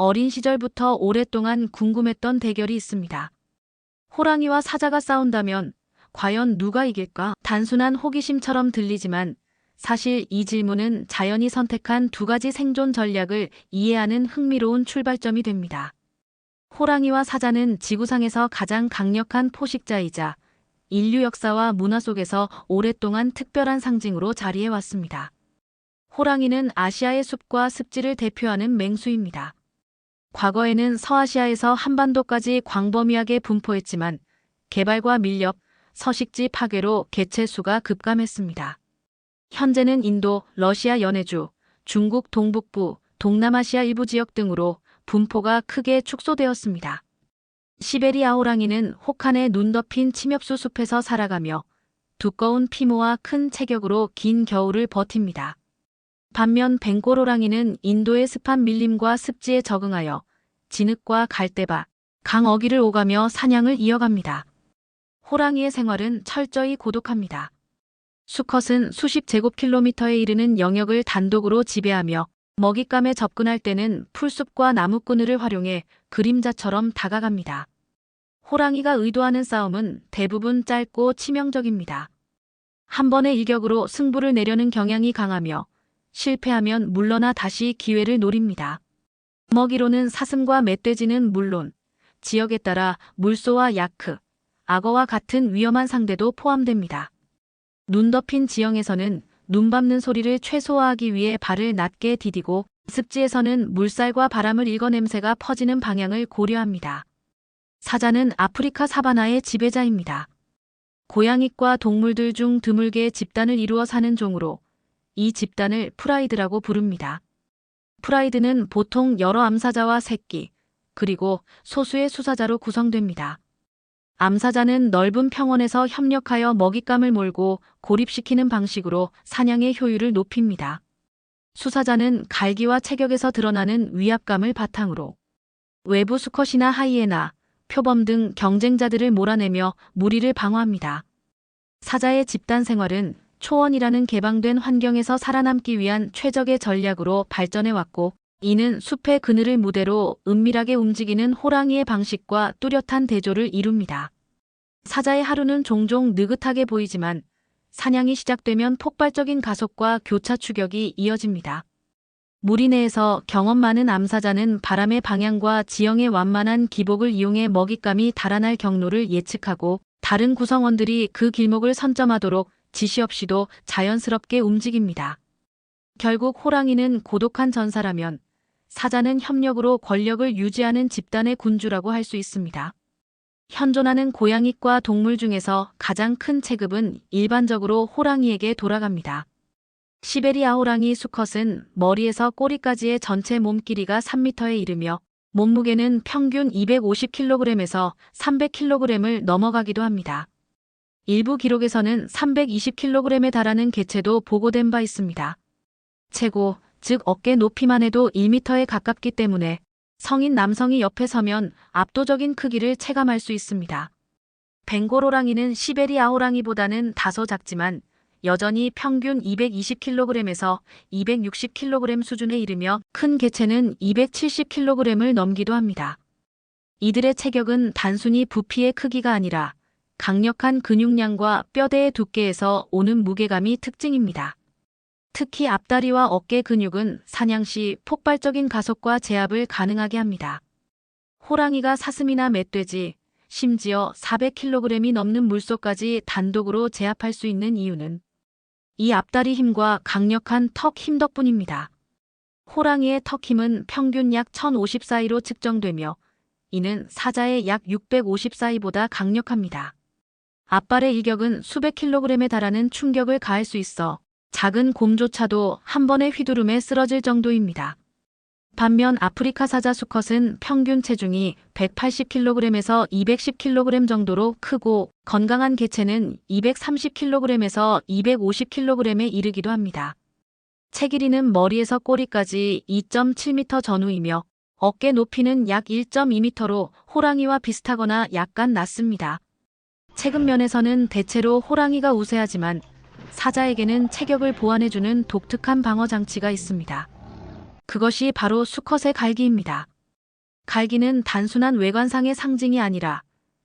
어린 시절부터 오랫동안 궁금했던 대결이 있습니다. 호랑이와 사자가 싸운다면 과연 누가 이길까? 단순한 호기심처럼 들리지만 사실 이 질문은 자연이 선택한 두 가지 생존 전략을 이해하는 흥미로운 출발점이 됩니다. 호랑이와 사자는 지구상에서 가장 강력한 포식자이자 인류 역사와 문화 속에서 오랫동안 특별한 상징으로 자리해왔습니다. 호랑이는 아시아의 숲과 습지를 대표하는 맹수입니다. 과거에는 서아시아에서 한반도까지 광범위하게 분포했지만 개발과 밀렵, 서식지 파괴로 개체 수가 급감했습니다. 현재는 인도, 러시아 연해주, 중국 동북부, 동남아시아 일부 지역 등으로 분포가 크게 축소되었습니다. 시베리아 호랑이는 혹한의 눈 덮인 침엽수 숲에서 살아가며 두꺼운 피모와 큰 체격으로 긴 겨울을 버팁니다. 반면 벵골 호랑이는 인도의 습한 밀림과 습지에 적응하여 진흙과 갈대밭, 강어기를 오가며 사냥을 이어갑니다. 호랑이의 생활은 철저히 고독합니다. 수컷은 수십 제곱킬로미터에 이르는 영역을 단독으로 지배하며 먹잇감에 접근할 때는 풀숲과 나무꾼을 활용해 그림자처럼 다가갑니다. 호랑이가 의도하는 싸움은 대부분 짧고 치명적입니다. 한 번의 일격으로 승부를 내려는 경향이 강하며 실패하면 물러나 다시 기회를 노립니다. 먹이로는 사슴과 멧돼지는 물론 지역에 따라 물소와 야크, 악어와 같은 위험한 상대도 포함됩니다. 눈 덮인 지형에서는 눈 밟는 소리를 최소화하기 위해 발을 낮게 디디고 습지에서는 물살과 바람을 읽어 냄새가 퍼지는 방향을 고려합니다. 사자는 아프리카 사바나의 지배자입니다. 고양이과 동물들 중 드물게 집단을 이루어 사는 종으로 이 집단을 프라이드라고 부릅니다. 프라이드는 보통 여러 암사자와 새끼, 그리고 소수의 수사자로 구성됩니다. 암사자는 넓은 평원에서 협력하여 먹잇감을 몰고 고립시키는 방식으로 사냥의 효율을 높입니다. 수사자는 갈기와 체격에서 드러나는 위압감을 바탕으로 외부 수컷이나 하이에나, 표범 등 경쟁자들을 몰아내며 무리를 방어합니다. 사자의 집단 생활은 초원이라는 개방된 환경에서 살아남기 위한 최적의 전략으로 발전해 왔고, 이는 숲의 그늘을 무대로 은밀하게 움직이는 호랑이의 방식과 뚜렷한 대조를 이룹니다. 사자의 하루는 종종 느긋하게 보이지만 사냥이 시작되면 폭발적인 가속과 교차 추격이 이어집니다. 무리 내에서 경험 많은 암사자는 바람의 방향과 지형의 완만한 기복을 이용해 먹잇감이 달아날 경로를 예측하고 다른 구성원들이 그 길목을 선점하도록 지시 없이도 자연스럽게 움직입니다. 결국 호랑이는 고독한 전사라면 사자는 협력으로 권력을 유지하는 집단의 군주라고 할 수 있습니다. 현존하는 고양이과 동물 중에서 가장 큰 체급은 일반적으로 호랑이에게 돌아갑니다. 시베리아 호랑이 수컷은 머리에서 꼬리까지의 전체 몸 길이가 3m에 이르며 몸무게는 평균 250kg에서 300kg을 넘어가기도 합니다. 일부 기록에서는 320kg에 달하는 개체도 보고된 바 있습니다. 최고, 즉 어깨 높이만 해도 1m에 가깝기 때문에 성인 남성이 옆에 서면 압도적인 크기를 체감할 수 있습니다. 벵골 호랑이는 시베리아 호랑이보다는 다소 작지만 여전히 평균 220kg에서 260kg 수준에 이르며 큰 개체는 270kg을 넘기도 합니다. 이들의 체격은 단순히 부피의 크기가 아니라 강력한 근육량과 뼈대의 두께에서 오는 무게감이 특징입니다. 특히 앞다리와 어깨 근육은 사냥 시 폭발적인 가속과 제압을 가능하게 합니다. 호랑이가 사슴이나 멧돼지, 심지어 400kg이 넘는 물소까지 단독으로 제압할 수 있는 이유는 이 앞다리 힘과 강력한 턱 힘 덕분입니다. 호랑이의 턱 힘은 평균 약 1054이로 측정되며 이는 사자의 약 654이보다 강력합니다. 앞발의 일격은 수백 킬로그램에 달하는 충격을 가할 수 있어 작은 곰조차도 한 번의 휘두름에 쓰러질 정도입니다. 반면 아프리카 사자 수컷은 평균 체중이 180kg에서 210kg 정도로 크고 건강한 개체는 230kg에서 250kg에 이르기도 합니다. 체 길이는 머리에서 꼬리까지 2.7m 전후이며 어깨 높이는 약 1.2m로 호랑이와 비슷하거나 약간 낮습니다. 체급 면에서는 대체로 호랑이가 우세하지만 사자에게는 체격을 보완해주는 독특한 방어 장치가 있습니다. 그것이 바로 수컷의 갈기입니다. 갈기는 단순한 외관상의 상징이 아니라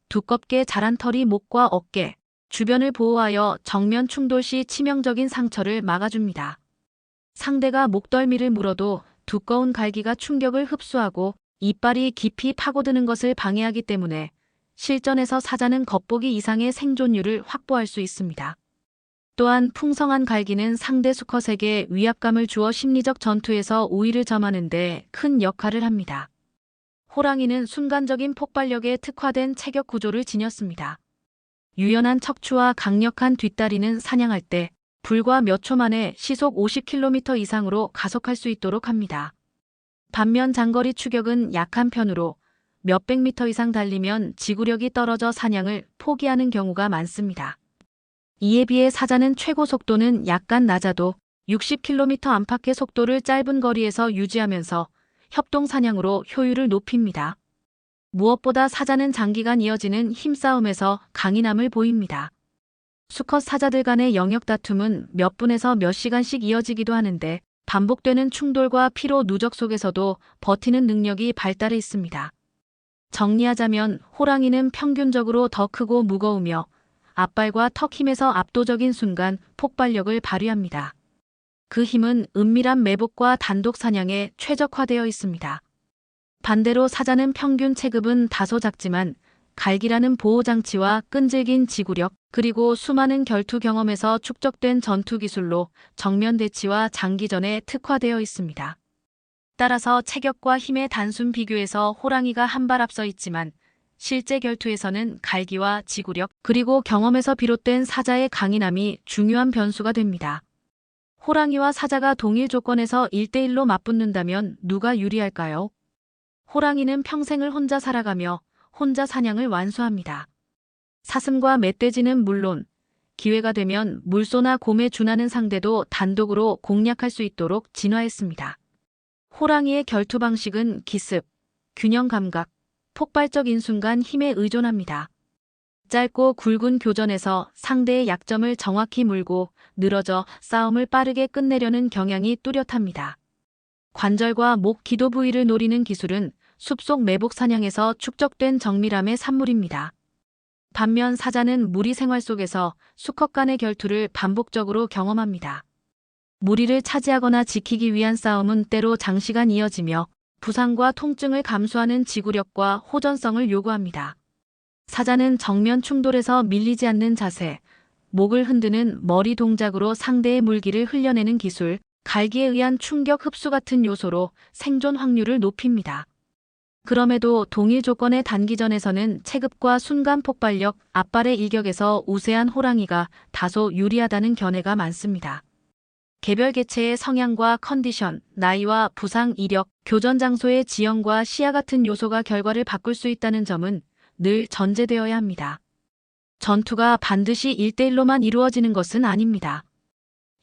두껍게 자란 털이 목과 어깨, 주변을 보호하여 정면 충돌 시 치명적인 상처를 막아줍니다. 상대가 목덜미를 물어도 두꺼운 갈기가 충격을 흡수하고 이빨이 깊이 파고드는 것을 방해하기 때문에 실전에서 사자는 겉보기 이상의 생존율을 확보할 수 있습니다. 또한 풍성한 갈기는 상대 수컷에게 위압감을 주어 심리적 전투에서 우위를 점하는 데 큰 역할을 합니다. 호랑이는 순간적인 폭발력에 특화된 체격 구조를 지녔습니다. 유연한 척추와 강력한 뒷다리는 사냥할 때 불과 몇 초 만에 시속 50km 이상으로 가속할 수 있도록 합니다. 반면 장거리 추격은 약한 편으로 몇백 미터 이상 달리면 지구력이 떨어져 사냥을 포기하는 경우가 많습니다. 이에 비해 사자는 최고 속도는 약간 낮아도 60km 안팎의 속도를 짧은 거리에서 유지하면서 협동 사냥으로 효율을 높입니다. 무엇보다 사자는 장기간 이어지는 힘싸움에서 강인함을 보입니다. 수컷 사자들 간의 영역 다툼은 몇 분에서 몇 시간씩 이어지기도 하는데 반복되는 충돌과 피로 누적 속에서도 버티는 능력이 발달해 있습니다. 정리하자면 호랑이는 평균적으로 더 크고 무거우며 앞발과 턱 힘에서 압도적인 순간 폭발력을 발휘합니다. 그 힘은 은밀한 매복과 단독 사냥에 최적화되어 있습니다. 반대로 사자는 평균 체급은 다소 작지만 갈기라는 보호장치와 끈질긴 지구력, 그리고 수많은 결투 경험에서 축적된 전투 기술로 정면 대치와 장기전에 특화되어 있습니다. 따라서 체격과 힘의 단순 비교에서 호랑이가 한 발 앞서 있지만 실제 결투에서는 갈기와 지구력, 그리고 경험에서 비롯된 사자의 강인함이 중요한 변수가 됩니다. 호랑이와 사자가 동일 조건에서 1대1로 맞붙는다면 누가 유리할까요? 호랑이는 평생을 혼자 살아가며 혼자 사냥을 완수합니다. 사슴과 멧돼지는 물론 기회가 되면 물소나 곰에 준하는 상대도 단독으로 공략할 수 있도록 진화했습니다. 호랑이의 결투 방식은 기습, 균형 감각, 폭발적인 순간 힘에 의존합니다. 짧고 굵은 교전에서 상대의 약점을 정확히 물고 늘어져 싸움을 빠르게 끝내려는 경향이 뚜렷합니다. 관절과 목 기도 부위를 노리는 기술은 숲속 매복 사냥에서 축적된 정밀함의 산물입니다. 반면 사자는 무리 생활 속에서 수컷 간의 결투를 반복적으로 경험합니다. 무리를 차지하거나 지키기 위한 싸움은 때로 장시간 이어지며 부상과 통증을 감수하는 지구력과 호전성을 요구합니다. 사자는 정면 충돌에서 밀리지 않는 자세, 목을 흔드는 머리 동작으로 상대의 물기를 흘려내는 기술, 갈기에 의한 충격 흡수 같은 요소로 생존 확률을 높입니다. 그럼에도 동일 조건의 단기전에서는 체급과 순간 폭발력, 앞발의 일격에서 우세한 호랑이가 다소 유리하다는 견해가 많습니다. 개별 개체의 성향과 컨디션, 나이와 부상 이력, 교전 장소의 지형과 시야 같은 요소가 결과를 바꿀 수 있다는 점은 늘 전제되어야 합니다. 전투가 반드시 1대1로만 이루어지는 것은 아닙니다.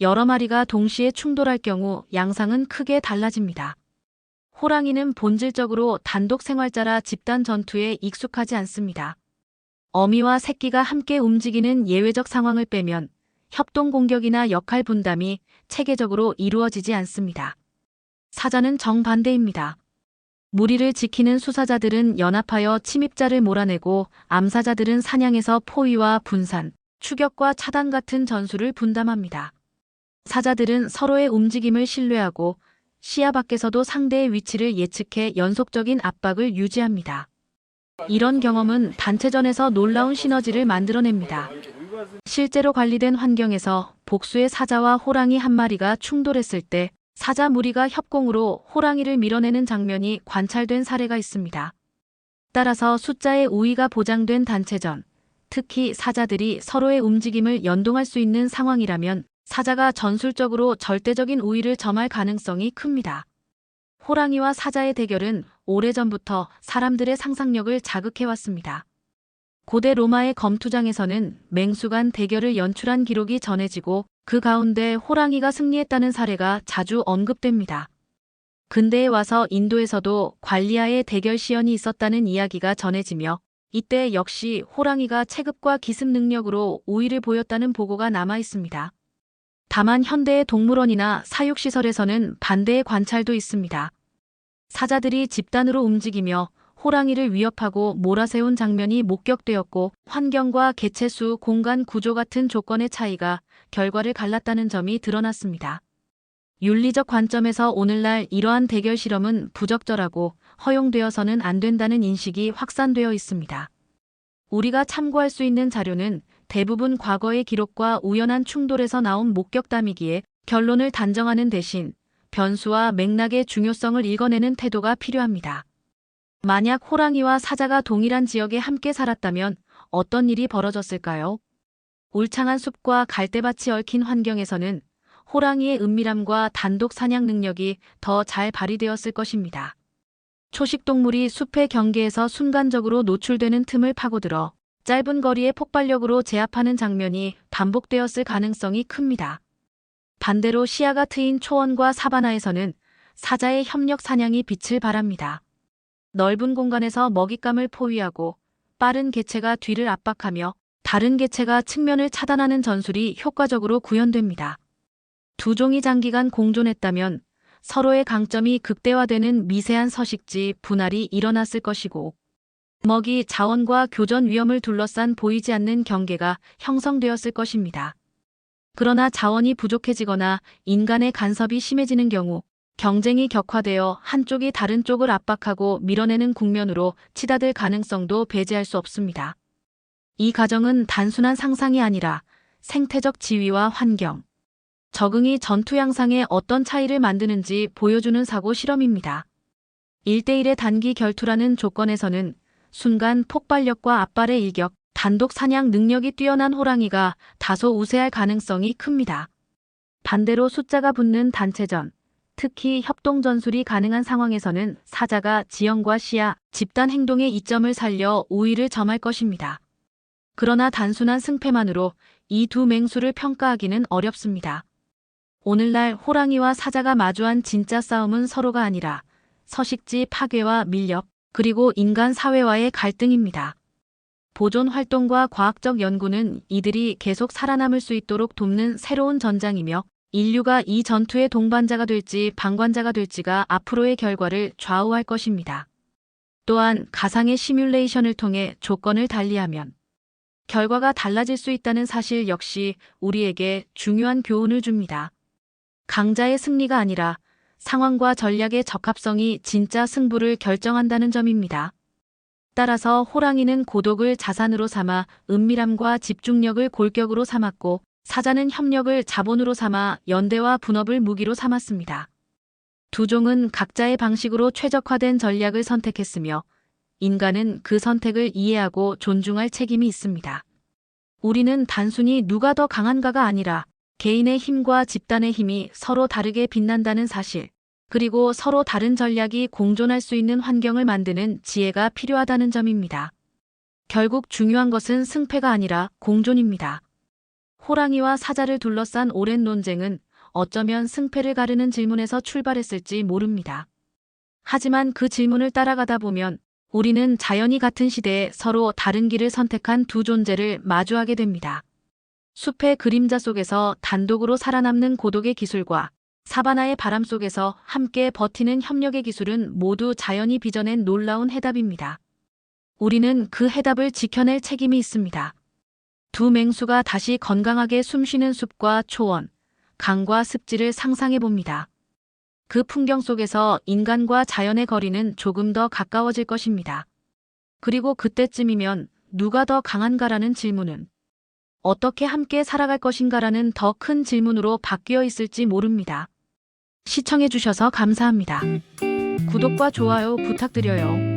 여러 마리가 동시에 충돌할 경우 양상은 크게 달라집니다. 호랑이는 본질적으로 단독 생활자라 집단 전투에 익숙하지 않습니다. 어미와 새끼가 함께 움직이는 예외적 상황을 빼면 협동 공격이나 역할 분담이 체계적으로 이루어지지 않습니다. 사자는 정반대입니다. 무리를 지키는 수사자들은 연합하여 침입자를 몰아내고 암사자들은 사냥에서 포위와 분산, 추격과 차단 같은 전술을 분담합니다. 사자들은 서로의 움직임을 신뢰하고 시야 밖에서도 상대의 위치를 예측해 연속적인 압박을 유지합니다. 이런 경험은 단체전에서 놀라운 시너지를 만들어냅니다. 실제로 관리된 환경에서 복수의 사자와 호랑이 한 마리가 충돌했을 때 사자 무리가 협공으로 호랑이를 밀어내는 장면이 관찰된 사례가 있습니다. 따라서 숫자의 우위가 보장된 단체전, 특히 사자들이 서로의 움직임을 연동할 수 있는 상황이라면 사자가 전술적으로 절대적인 우위를 점할 가능성이 큽니다. 호랑이와 사자의 대결은 오래전부터 사람들의 상상력을 자극해왔습니다. 고대 로마의 검투장에서는 맹수간 대결을 연출한 기록이 전해지고 그 가운데 호랑이가 승리했다는 사례가 자주 언급됩니다. 근대에 와서 인도에서도 관리아의 대결 시연이 있었다는 이야기가 전해지며 이때 역시 호랑이가 체급과 기습 능력으로 우위를 보였다는 보고가 남아 있습니다. 다만 현대의 동물원이나 사육시설에서는 반대의 관찰도 있습니다. 사자들이 집단으로 움직이며 호랑이를 위협하고 몰아세운 장면이 목격되었고 환경과 개체수, 공간 구조 같은 조건의 차이가 결과를 갈랐다는 점이 드러났습니다. 윤리적 관점에서 오늘날 이러한 대결 실험은 부적절하고 허용되어서는 안 된다는 인식이 확산되어 있습니다. 우리가 참고할 수 있는 자료는 대부분 과거의 기록과 우연한 충돌에서 나온 목격담이기에 결론을 단정하는 대신 변수와 맥락의 중요성을 읽어내는 태도가 필요합니다. 만약 호랑이와 사자가 동일한 지역에 함께 살았다면 어떤 일이 벌어졌을까요? 울창한 숲과 갈대밭이 얽힌 환경에서는 호랑이의 은밀함과 단독 사냥 능력이 더 잘 발휘되었을 것입니다. 초식동물이 숲의 경계에서 순간적으로 노출되는 틈을 파고들어 짧은 거리의 폭발력으로 제압하는 장면이 반복되었을 가능성이 큽니다. 반대로 시야가 트인 초원과 사바나에서는 사자의 협력 사냥이 빛을 발합니다. 넓은 공간에서 먹잇감을 포위하고 빠른 개체가 뒤를 압박하며 다른 개체가 측면을 차단하는 전술이 효과적으로 구현됩니다. 두 종이 장기간 공존했다면 서로의 강점이 극대화되는 미세한 서식지 분할이 일어났을 것이고 먹이 자원과 교전 위험을 둘러싼 보이지 않는 경계가 형성되었을 것입니다. 그러나 자원이 부족해지거나 인간의 간섭이 심해지는 경우 경쟁이 격화되어 한쪽이 다른 쪽을 압박하고 밀어내는 국면으로 치닫을 가능성도 배제할 수 없습니다. 이 과정은 단순한 상상이 아니라 생태적 지위와 환경, 적응이 전투 양상에 어떤 차이를 만드는지 보여주는 사고 실험입니다. 1대1의 단기 결투라는 조건에서는 순간 폭발력과 앞발의 일격, 단독 사냥 능력이 뛰어난 호랑이가 다소 우세할 가능성이 큽니다. 반대로 숫자가 붙는 단체전, 특히 협동 전술이 가능한 상황에서는 사자가 지형과 시야, 집단 행동의 이점을 살려 우위를 점할 것입니다. 그러나 단순한 승패만으로 이 두 맹수를 평가하기는 어렵습니다. 오늘날 호랑이와 사자가 마주한 진짜 싸움은 서로가 아니라 서식지 파괴와 밀렵, 그리고 인간 사회와의 갈등입니다. 보존 활동과 과학적 연구는 이들이 계속 살아남을 수 있도록 돕는 새로운 전장이며 인류가 이 전투의 동반자가 될지 방관자가 될지가 앞으로의 결과를 좌우할 것입니다. 또한 가상의 시뮬레이션을 통해 조건을 달리하면 결과가 달라질 수 있다는 사실 역시 우리에게 중요한 교훈을 줍니다. 강자의 승리가 아니라 상황과 전략의 적합성이 진짜 승부를 결정한다는 점입니다. 따라서 호랑이는 고독을 자산으로 삼아 은밀함과 집중력을 골격으로 삼았고 사자는 협력을 자본으로 삼아 연대와 분업을 무기로 삼았습니다. 두 종은 각자의 방식으로 최적화된 전략을 선택했으며 인간은 그 선택을 이해하고 존중할 책임이 있습니다. 우리는 단순히 누가 더 강한가가 아니라 개인의 힘과 집단의 힘이 서로 다르게 빛난다는 사실, 그리고 서로 다른 전략이 공존할 수 있는 환경을 만드는 지혜가 필요하다는 점입니다. 결국 중요한 것은 승패가 아니라 공존입니다. 호랑이와 사자를 둘러싼 오랜 논쟁은 어쩌면 승패를 가르는 질문에서 출발했을지 모릅니다. 하지만 그 질문을 따라가다 보면 우리는 자연이 같은 시대에 서로 다른 길을 선택한 두 존재를 마주하게 됩니다. 숲의 그림자 속에서 단독으로 살아남는 고독의 기술과 사바나의 바람 속에서 함께 버티는 협력의 기술은 모두 자연이 빚어낸 놀라운 해답입니다. 우리는 그 해답을 지켜낼 책임이 있습니다. 두 맹수가 다시 건강하게 숨쉬는 숲과 초원, 강과 습지를 상상해 봅니다. 그 풍경 속에서 인간과 자연의 거리는 조금 더 가까워질 것입니다. 그리고 그때쯤이면 누가 더 강한가라는 질문은 어떻게 함께 살아갈 것인가라는 더 큰 질문으로 바뀌어 있을지 모릅니다. 시청해주셔서 감사합니다. 구독과 좋아요 부탁드려요.